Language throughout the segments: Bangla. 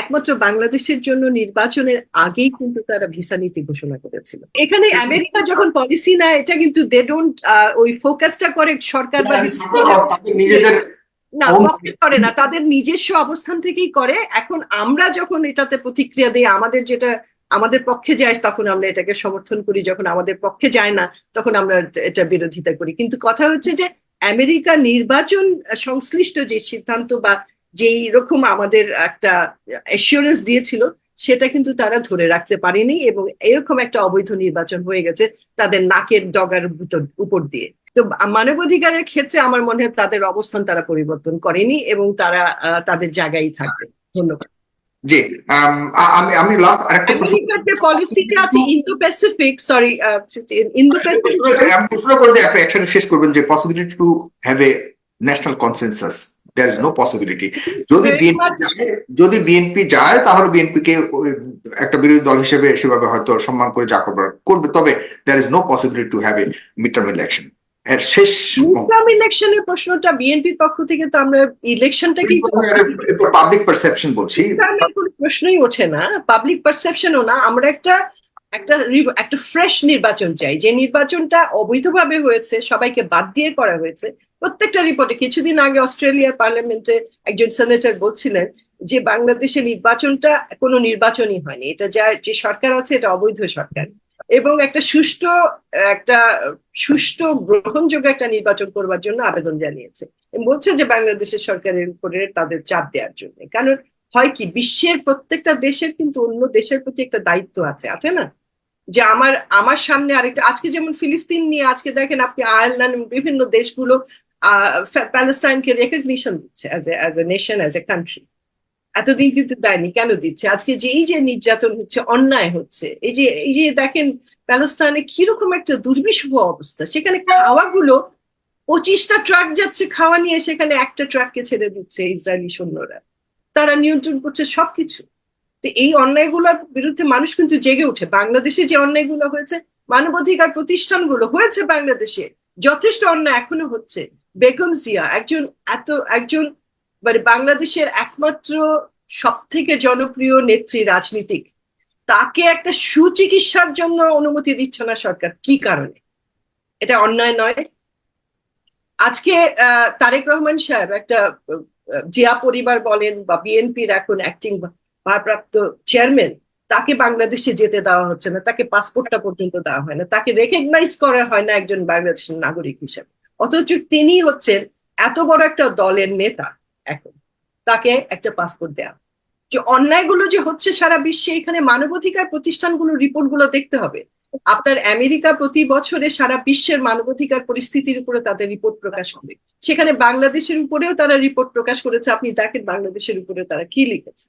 একমাত্র বাংলাদেশের জন্য নির্বাচনের আগেই কিন্তু তারা ভিসা নীতি ঘোষণা করেছিল। এখানে আমেরিকা যখন পলিসি নেয় এটা কিন্তু দে ডোন্ট ওই ফোকাসটা করে সরকার বা নিজেদের না করে না তাদের নিজস্ব অবস্থান থেকেই করে। এখন আমরা যখন এটাতে প্রতিক্রিয়া দিই আমাদের যেটা আমাদের পক্ষে যায় তখন আমরা এটাকে সমর্থন করি। যখন আমাদের পক্ষে যায় না তখন আমরা এটা বিরোধিতা করি। কিন্তু কথা হচ্ছে যে আমেরিকা নির্বাচন সংশ্লিষ্ট যে সিদ্ধান্ত বা যেই রকম আমাদের একটা অ্যাসিওরেন্স দিয়েছিল সেটা কিন্তু তারা ধরে রাখতে পারেনি এবং এরকম একটা অবৈধ নির্বাচন হয়ে গেছে তাদের নাকের ডগার উপর দিয়ে। তো মানবাধিকারের ক্ষেত্রে আমার মনে হয় তাদের অবস্থান তারা পরিবর্তন করেনি এবং তারা তাদের জায়গায় থাকবে। ধন্যবাদ। জি আমি আমি লাস্ট আরেকটা প্রশ্ন যে পলিসিটা আছে Indo Pacific sorry Indo Pacific আমি প্রশ্ন করে আপনি একসাথে শেষ করবেন যে possibility to have a national consensus there is no possibility যদি বিএনপি যদি বিএনপি যায় তাহলে বিএনপি কে একটা বিরোধী দল হিসেবে সেভাবে হয়তো সম্মান করে যা করবার করবে। তবে there is no possibility to have a mid term election শেষ ইলেকশনের প্রশ্নটা বিএনপির পক্ষ থেকে তো আমরা ইলেকশনটাকেই পাবলিক পারসেপশন বলছি। প্রশ্নই ওঠে না। পাবলিক পারসেপশনও না। আমরা একটা একটা একটা ফ্রেশ নির্বাচন চাই। যে নির্বাচনটা অবৈধভাবে হয়েছে সবাইকে বাদ দিয়ে করা হয়েছে প্রত্যেকটা রিপোর্টে কিছুদিন আগে অস্ট্রেলিয়ার পার্লামেন্টে একজন সেনেটর বলছিলেন যে বাংলাদেশে নির্বাচনটা কোনো নির্বাচনই হয়নি। এটা যা, যে সরকার আছে এটা অবৈধ সরকার। এবং একটা সুষ্ঠু একটা সুষ্ঠু গ্রহণযোগ্য একটা নির্বাচন করবার জন্য আবেদন জানিয়েছে। বলছে যে বাংলাদেশের সরকারের উপরে তাদের চাপ দেওয়ার জন্য। কারণ হয় কি, বিশ্বের প্রত্যেকটা দেশের কিন্তু অন্য দেশের প্রতি একটা দায়িত্ব আছে। আছে না? যে আমার আমার সামনে আরেকটা, আজকে যেমন ফিলিস্তিন নিয়ে আজকে দেখেন আপনি আয়ারল্যান্ড বিভিন্ন দেশগুলো প্যালেস্টাইনকে রেকগনিশন দিচ্ছে as a nation as a country এতদিন কিন্তু দেয়নি, কেন দিচ্ছে? আজকে যে এই যে নির্যাতন হচ্ছে, অন্যায় হচ্ছে, এই যে এই যে দেখেন প্যালেস্টাইনে কীরকম একটা দুর্বিষহ অবস্থা। সেখানে খাওয়াগুলো পঁচিশটা ট্রাক যাচ্ছে খাওয়া নিয়ে, সেখানে একটা ট্রাককে ছেড়ে দিচ্ছে ইসরায়েলি সৈন্যরা। তারা নিয়ন্ত্রণ করছে সবকিছু। তো এই অন্যায়গুলোর বিরুদ্ধে মানুষ কিন্তু জেগে ওঠে। বাংলাদেশে যে অন্যায়গুলো হয়েছে, মানবাধিকার প্রতিষ্ঠানগুলো হয়েছে বাংলাদেশে, যথেষ্ট অন্যায় এখনও হচ্ছে। বেগম জিয়া একজন এত, একজন মানে বাংলাদেশের একমাত্র সব থেকে জনপ্রিয় নেত্রী রাজনীতিক, তাকে একটা সুচিকিৎসার জন্য অনুমতি দিচ্ছে না সরকার। কি কারণে? এটা অন্যায় নয়। আজকে তারেক রহমান সাহেব একটা জিয়া পরিবার বলেন বা বিএনপির এখন অ্যাক্টিং ভারপ্রাপ্ত চেয়ারম্যান তাকে বাংলাদেশে যেতে দেওয়া হচ্ছে না। তাকে পাসপোর্টটা পর্যন্ত দেওয়া হয় না। তাকে রেকগনাইজ করা হয় না একজন বাংলাদেশের নাগরিক হিসেবে। অথচ তিনি হচ্ছেন এত বড় একটা দলের নেতা এখন। তাকে একটা পাসপোর্ট দেওয়া যে অন্যায়গুলো যে হচ্ছে সারা বিশ্বে, এখানে মানবাধিকার প্রতিষ্ঠানগুলোর রিপোর্টগুলো দেখতে হবে। আপনার আমেরিকা প্রতি বছরে সারা বিশ্বের মানবাধিকার পরিস্থিতির উপরে তাদের রিপোর্ট প্রকাশ করে সেখানে বাংলাদেশের উপরেও তারা রিপোর্ট প্রকাশ করেছে। আপনি দেখেন বাংলাদেশের উপরে তারা কি লিখেছে।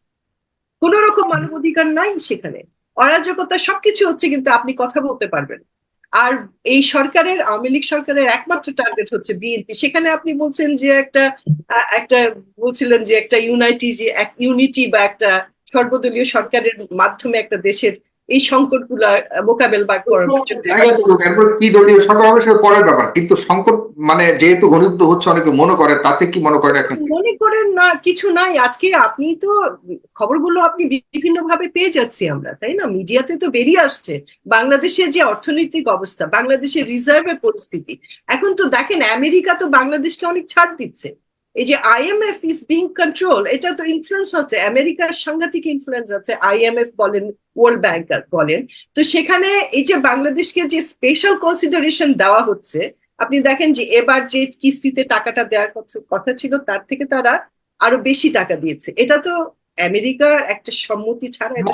কোন রকম মানবাধিকার নাই সেখানে। অরাজকতা সবকিছু হচ্ছে কিন্তু আপনি কথা বলতে পারবেন আর এই সরকারের, আওয়ামী লীগ সরকারের একমাত্র টার্গেট হচ্ছে বিএনপি সেখানে আপনি বলছেন যে একটা একটা বলছিলেন যে একটা ইউনাইটি যে এক ইউনিটি বা একটা সর্বদলীয় সরকারের মাধ্যমে একটা দেশের এই সংকটগুলা মোকাবেলা এরপর কি দলীয় সরকার হবে পরের ব্যাপার। কিন্তু সংকট মানে যেহেতু ঘনীভূত হচ্ছে অনেকে মনে করে তাতে কি মনে করেন মনে করেন না কিছু নাই। আজকে আপনি তো খবরগুলো আপনি বিভিন্ন ভাবে পেয়ে যাচ্ছি আমরা তাই না? মিডিয়াতে তো বেরিয়ে আসছে। বাংলাদেশের যে অর্থনৈতিক অবস্থা বাংলাদেশের রিজার্ভের পরিস্থিতি। এখন তো দেখেন আমেরিকা তো বাংলাদেশকে অনেক ছাড় দিচ্ছে। এই যে আইএমএফ ইজ বিং কন্ট্রোল এটা তো ইনফ্লুয়েন্স হচ্ছে আমেরিকার সাংঘাতিক ইনফ্লুয়েন্স আছে আইএমএফ বলেন ওয়ার্ল্ড ব্যাংক বলেন। তো সেখানে এই যে বাংলাদেশকে যে স্পেশাল কনসিডারেশন দেওয়া হচ্ছে আপনি দেখেন যে এবার যে কিস্তিতে টাকাটা দেওয়ার কথা- ছিল তার থেকে তারা আরও বেশি টাকা দিয়েছে। এটা তো আমেরিকার একটা সম্মতি ছাড়া এটা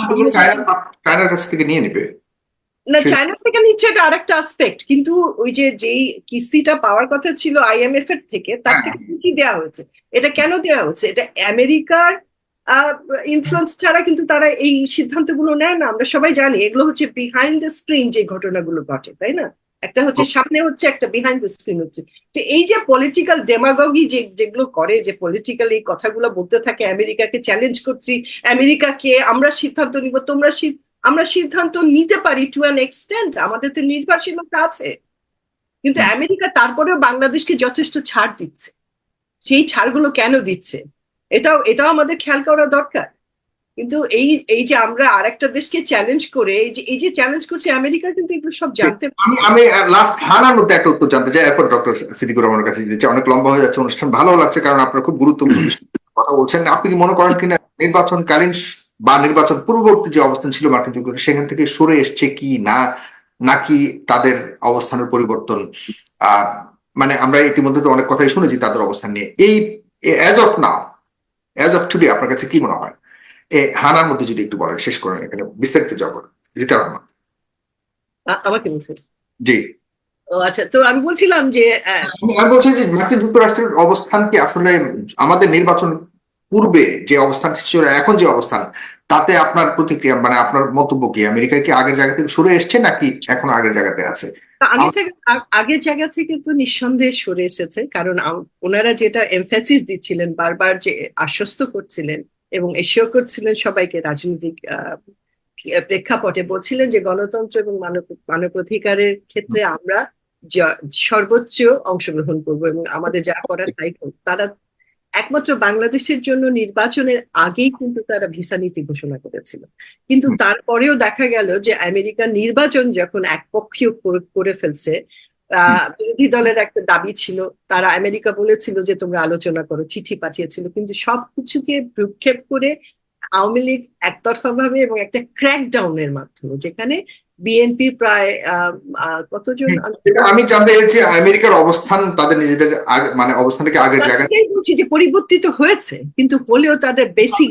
কাছ থেকে নিয়ে নেবে। না চায়না থেকে নিচ্ছে এটা আরেকটা আসপেক্ট কিন্তু ওই যে যেই কিস্তিটা পাওয়ার কথা ছিল আইএমএফ এর থেকে তার হ্যাঁ। থেকে বেশি দেওয়া হয়েছে? এটা কেন দেওয়া হচ্ছে? এটা আমেরিকার ইনফ্লুয়েন্স ছাড়া কিন্তু তারা এই সিদ্ধান্তগুলো নেয় না আমরা সবাই জানি এগুলো হচ্ছে বিহাইন্ড দ্য স্ক্রিন যে ঘটনাগুলো ঘটে তাই না? একটা হচ্ছে সামনে হচ্ছে একটা বিহাইন্ড দ্য স্ক্রিন হচ্ছে। তো এই যে পলিটিক্যাল ডেমাগগি যে যেগুলো করে যে পলিটিক্যাল এই কথাগুলো বলতে থাকে আমেরিকাকে চ্যালেঞ্জ করছি আমেরিকাকে আমরা সিদ্ধান্ত নিব তোমরা আমরা সিদ্ধান্ত নিতে পারি টু অ্যান এক্সটেন্ট আমাদের তো নির্ভরশীলতা আছে। কিন্তু আমেরিকা তারপরেও বাংলাদেশকে যথেষ্ট ছাড় দিচ্ছে। সেই ছাড়গুলো কেন দিচ্ছে? এটাও এটাও আমাদের খেয়াল করা দরকার। কিন্তু এই এই যে আমরা আরেকটা দেশকে চ্যালেঞ্জ করে এই যে এই যে চ্যালেঞ্জ করছে আমেরিকা কিন্তু এগুলো সব জানতে আমি আমি লাস্ট হানার মধ্যে একটা উত্তর জানতে চাই। এরপর ডক্টর সিদ্দিকুর রহমানের কাছে যেতে অনেক লম্বা হয়ে যাচ্ছে অনুষ্ঠান। ভালো লাগছে কারণ আপনার খুব গুরুত্বপূর্ণ কথা বলছেন। আপনি কি মনে করেন কিনা? নির্বাচনকালীন বা নির্বাচন পূর্ববর্তী যে অবস্থান ছিল মার্কিন যুক্তরাষ্ট্র সেখান থেকে সরে এসছে কি না? নাকি তাদের অবস্থানের পরিবর্তন? মানে আমরা ইতিমধ্যে তো অনেক কথাই শুনেছি তাদের অবস্থান নিয়ে। এই as of now as of today আপনার কাছে কি মনে হয়? এ হানার মধ্যে যদি একটু বলেন শেষ করেন এখানে বিস্তারিত যাব। রীতা রহমান। আমাকে জি। আচ্ছা তো আমি বলছিলাম যে আমি আমি বলছি যে মার্কিন যুক্তরাষ্ট্রের অবস্থান কি আসলে আমাদের নির্বাচন পূর্বে যে অবস্থান ছিল এখন যে অবস্থান তাতে আপনার প্রতিক্রিয়া মানে আপনার মন্তব্য কি? আমেরিকা কি আগের জায়গা থেকে সরে এসছে নাকি এখন আগের জায়গাতে আছে? আগে থেকে আগের জায়গা থেকে তো নিঃসন্দেহে সরে এসেছে কারণ ওনারা যেটা এমফ্যাসিস দিচ্ছিলেন বারবার যে আশ্বস্ত করছিলেন এবং এশিও করছিলেন সবাইকে রাজনৈতিক প্রেক্ষাপটে বলছিলেন যে গণতন্ত্র এবং মানব মানবাধিকারের ক্ষেত্রে আমরা সর্বোচ্চ অংশগ্রহণ করব এবং আমাদের যা করার তাই করব। তারা একমাত্র বাংলাদেশের জন্য নির্বাচনের আগেই কিন্তু তারা ভিসা নীতি ঘোষণা করেছিল। কিন্তু তারপরেও দেখা গেল যে আমেরিকার নির্বাচন যখন একপক্ষীয় করে- ফেলছে বিরোধী দলের একটা দাবি ছিল তারা আমেরিকা বলেছিল যে তোমরা আলোচনা করো চিঠি পাঠিয়েছিল। কিন্তু সবকিছুকে ভ্রুক্ষেপ করে আওয়ামী লীগ একতরফা ভাবে এবং একটা ক্র্যাকডাউনের মাধ্যমে যেখানে বিএনপি প্রায় কতজন? আমি জানতে চাইছি আমেরিকার অবস্থান তাদের নিজেদের মানে অবস্থানটাকে আগের জায়গায় বলছি যে পরিবর্তিত হয়েছে কিন্তু হলেও তাদের basic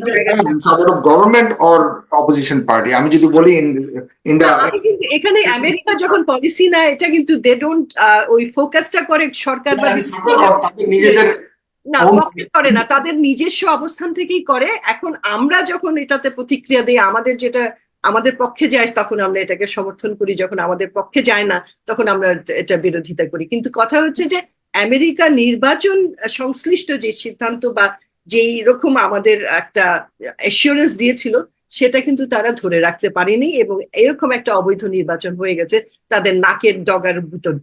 government or opposition party আমি যদি বলি ইন এখানে আমেরিকা যখন পলিসি নেয় এটা কিন্তু দে ডোন্ট ওই ফোকাসটা করে সরকার বা নিজেদের না করে না তাদের নিজস্ব অবস্থান থেকেই করে। এখন আমরা যখন এটাতে প্রতিক্রিয়া দিই আমাদের যেটা আমাদের পক্ষে যায় তখন আমরা এটাকে সমর্থন করি। যখন আমাদের পক্ষে যায় না তখন আমরা এটা বিরোধিতা করি। কিন্তু কথা হচ্ছে যে আমেরিকা নির্বাচন সংশ্লিষ্ট যে সিদ্ধান্ত বা যেই রকম আমাদের একটা অ্যাসিওরেন্স দিয়েছিল, সেটা কিন্তু তারা ধরে রাখতে পারেনি এবং এরকম একটা অবৈধ নির্বাচন হয়ে গেছে তাদের নাকের ডগার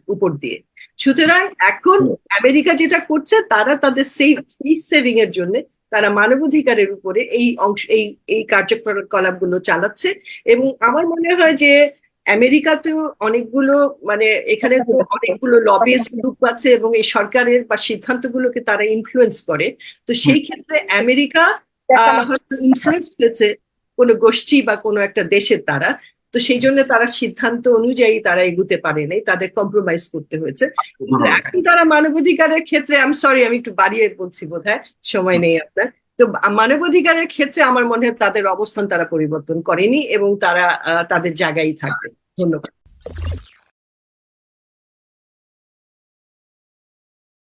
উপর দিয়ে। সুতরাং এখন আমেরিকা যেটা করছে, তারা তাদের সেই ফিস সেভিং এর জন্য তারা মানবাধিকারের উপরে এই অংশ, এই এই কার্যকলাপগুলো চালাচ্ছে এবং আমার মনে হয় যে আমেরিকাতেও অনেকগুলো মানে এখানে অনেকগুলো লবিস্ট গ্রুপ আছে এবং এই সরকারের বা সিদ্ধান্তগুলোকে তারা ইনফ্লুয়েন্স করে। তো সেই ক্ষেত্রে আমেরিকা হয়তো ইনফ্লুয়েন্স হয়েছে কোনো গোষ্ঠী বা কোনো একটা দেশের দ্বারা তো সেই জন্য তারা সিদ্ধান্ত অনুযায়ী তারা এগুতে পারে নাই তাদের কম্প্রোমাইজ করতে হয়েছে। কিন্তু এখন তারা মানবাধিকারের ক্ষেত্রে আমি সরি আমি একটু বাড়িয়ে বলছি বোধহয় সময় নেই আপনার। তো মানবাধিকারের ক্ষেত্রে আমার মনে হয় তাদের অবস্থান তারা পরিবর্তন করেনি এবং তারা আহ, তাদের জায়গায় থাকবে। ধন্যবাদ